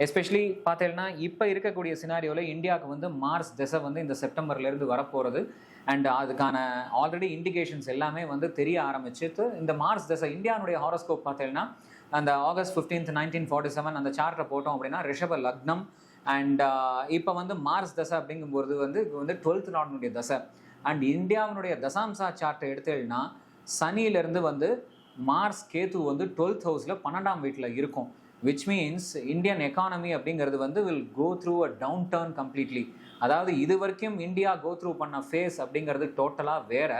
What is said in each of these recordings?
Especially பார்த்தீங்கன்னா இப்போ இருக்கக்கூடிய சினாரியோவில் இந்தியாவுக்கு வந்து மார்ஸ் திசை வந்து இந்த செப்டம்பர்லேருந்து வரப்போகிறது அண்ட் அதுக்கான ஆல்ரெடி இண்டிகேஷன்ஸ் எல்லாமே வந்து தெரிய ஆரம்பிச்சு இந்த மார்ஸ் திசை இந்தியாவுடைய ஹாரோஸ்கோப் பார்த்தீங்கன்னா அந்த August fifteenth nineteen forty seven அந்த சார்ட்டை போட்டோம் அப்படின்னா ரிஷப லக்னம் அண்ட் இப்போ வந்து மார்ஸ் தசை அப்படிங்கும்போது வந்து இது வந்து டுவெல்த் நாட்டினுடைய தசை. அண்ட் இந்தியாவினுடைய தசாம்சா சார்ட்டை எடுத்தேன்னா சனியிலேருந்து வந்து மார்ஸ் கேத்து வந்து டுவெல்த் ஹவுஸில் பன்னெண்டாம் வீட்டில் இருக்கும். விச் மீன்ஸ் இந்தியன் எக்கானமி அப்படிங்கிறது வந்து will go through a downturn completely அதாவது இது வரைக்கும் இந்தியா கோ த்ரூ பண்ண ஃபேஸ் அப்படிங்கிறது டோட்டலாக வேற.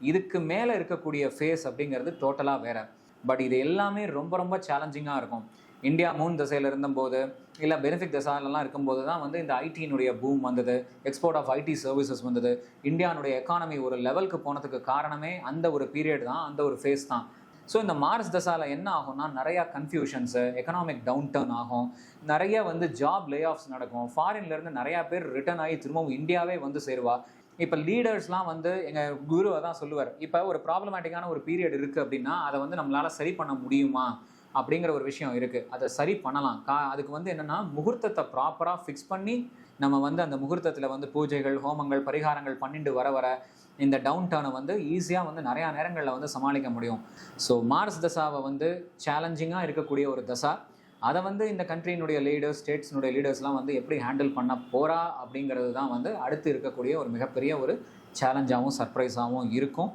இதுக்கு மேலே இருக்கக்கூடிய ஃபேஸ் அப்படிங்கிறது டோட்டலாக வேற. பட் இது எல்லாமே ரொம்ப ரொம்ப சேலஞ்சிங்காக இருக்கும். இந்தியா மூன் திசையில் இருந்தபோது இல்லை பெனிஃபிக் திசையிலலாம் இருக்கும்போது தான் வந்து இந்த ஐடியினுடைய பூம் வந்தது எக்ஸ்போர்ட் ஆஃப் ஐடி சர்வீசஸ் வந்தது. இந்தியானுடைய எக்கானமி ஒரு லெவலுக்கு போனதுக்கு காரணமே அந்த ஒரு பீரியட் தான் அந்த ஒரு ஃபேஸ் தான். ஸோ இந்த மார்ஸ் தசாவில் என்ன ஆகும்னா நிறையா கன்ஃபியூஷன்ஸு எக்கனாமிக் டவுன் டர்ன் ஆகும். நிறைய வந்து ஜாப் லே ஆஃப்ஸ் நடக்கும் ஃபாரின்லேருந்து நிறையா பேர் ரிட்டர்ன் ஆகி திரும்பவும் இந்தியாவே வந்து சேருவா. இப்போ லீடர்ஸ்லாம் வந்து எங்கள் குருவை தான் சொல்லுவார். இப்போ ஒரு ப்ராப்ளமேட்டிக்கான ஒரு பீரியட் இருக்குது அப்படின்னா அதை வந்து நம்மளால் சரி பண்ண முடியுமா? அப்படிங்கிற ஒரு விஷயம் இருக்குது அதை சரி பண்ணலாம். கா அதுக்கு வந்து என்னென்னா முகூர்த்தத்தை ப்ராப்பராக ஃபிக்ஸ் பண்ணி நம்ம வந்து அந்த முகூர்த்தத்தில் வந்து பூஜைகள் ஹோமங்கள் பரிகாரங்கள் பண்ணிட்டு வர வர இந்த டவுன் டவுனை வந்து ஈஸியாக வந்து நிறையா நேரங்களில் வந்து சமாளிக்க முடியும். ஸோ மார்ஸ் தசாவை வந்து சேலஞ்சிங்காக இருக்கக்கூடிய ஒரு தசா. அதை வந்து இந்த கண்ட்ரியினுடைய லீடர்ஸ் ஸ்டேட்ஸினுடைய லீடர்ஸ்லாம் வந்து எப்படி ஹேண்டில் பண்ண போகிறா அப்படிங்கிறது தான் வந்து அடுத்து இருக்கக்கூடிய ஒரு மிகப்பெரிய ஒரு சேலஞ்சாகவும் சர்ப்ரைஸாகவும் இருக்கும்.